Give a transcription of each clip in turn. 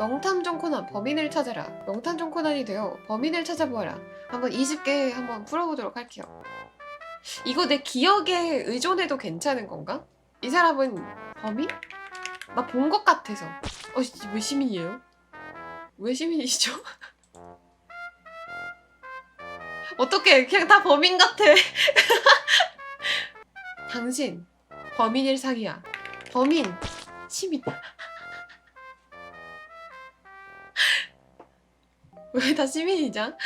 명탐정 코난 범인을 찾아라. 명탐정 코난이 되어 범인을 찾아보아라. 한번 20개 한번 풀어보도록 할게요. 이거 내 기억에 의존해도 괜찮은 건가? 이 사람은 범인? 나 본 것 같아서. 어, 씨, 왜 시민이에요? 왜 시민이시죠? 어떻게 그냥 다 범인 같아. 당신 범인일 상이야. 범인 시민. 왜 다 시민이자?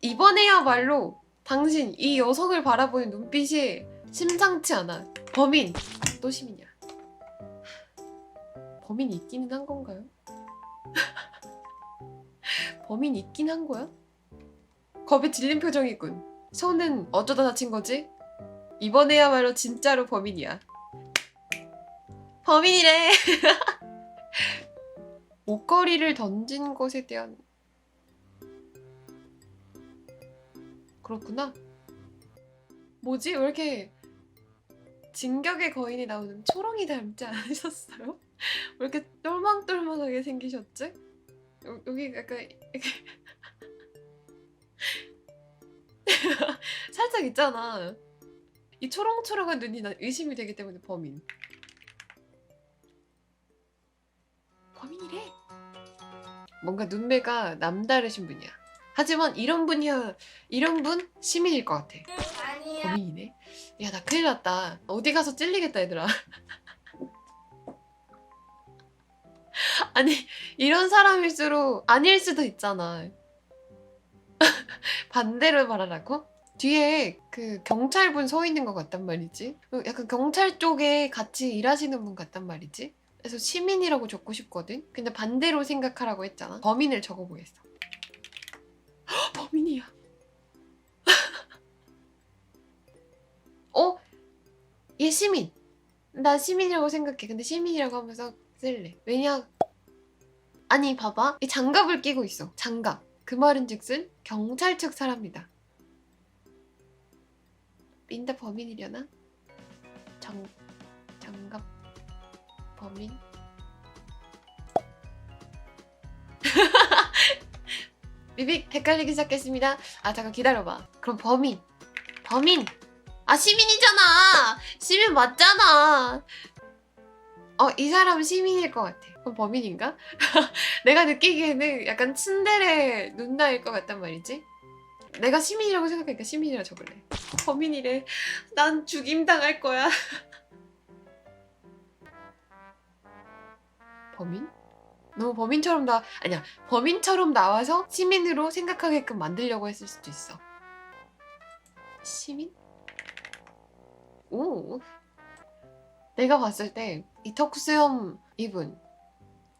이번에야말로 당신 이 여성을 바라보는 눈빛이 심상치 않아. 범인 또 시민이야. 범인 있기는 한 건가요? 범인 있긴 한 거야? 겁에 질린 표정이군. 손은 어쩌다 다친 거지? 이번에야말로 진짜로 범인이야. 범인이래. 옷걸이를 던진 것에 대한 그렇구나. 뭐지? 왜 이렇게 진격의 거인이 나오는 초롱이 닮지 않으셨어요? 왜 이렇게 똘망똘망하게 생기셨지? 여, 여기 약간 이렇게 살짝 있잖아. 이 초롱초롱한 눈이 난 의심이 되기 때문에 범인. 범인이래. 뭔가 눈매가 남다르신 분이야. 하지만 이런 분이야 이런 분 시민일 것 같아. 아니야. 범인이네. 야 나 큰일 났다. 어디 가서 찔리겠다 얘들아. 아니 이런 사람일수록 아닐 수도 있잖아. 반대로 말하라고? 뒤에 그 경찰분 서 있는 것 같단 말이지. 어, 약간 경찰 쪽에 같이 일하시는 분 같단 말이지. 그래서 시민이라고 적고 싶거든. 근데 반대로 생각하라고 했잖아. 범인을 적어보겠어. 헉, 범인이야. 어? 얘 시민. 나 시민이라고 생각해. 근데 시민이라고 하면서 쓸래. 왜냐? 아니 봐봐. 이 장갑을 끼고 있어. 장갑. 그 말은즉슨 경찰 측 사람이다. 린다 범인이려나? 장 장갑 범인? 비빅 헷갈리기 시작했습니다. 아 잠깐 기다려봐. 그럼 범인 범인 아 시민이잖아. 시민 맞잖아. 어 이 사람 시민일 것 같아. 그럼 범인인가? 내가 느끼기에는 약간 츤데레 눈나일 것 같단 말이지. 내가 시민이라고 생각하니까 시민이라 적을래. 범인이래. 난 죽임 당할 거야. 범인? 너무 범인처럼 나 아니야 범인처럼 나와서 시민으로 생각하게끔 만들려고 했을 수도 있어. 시민? 오. 내가 봤을 때 이 턱수염 이분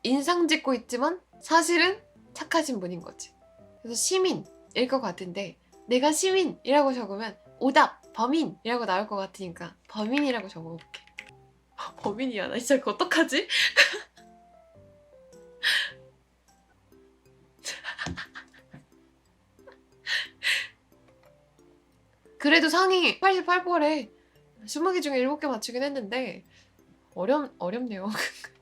인상 짓고 있지만 사실은 착하신 분인 거지. 그래서 시민일 것 같은데 내가 시민이라고 적으면 오답 범인이라고 나올 것 같으니까 범인이라고 적어볼게. 범인이야 나 진짜 어떡하지? 그래도 상이 88%래. 20개 중에 7개 맞추긴 했는데 어렵 어렵네요.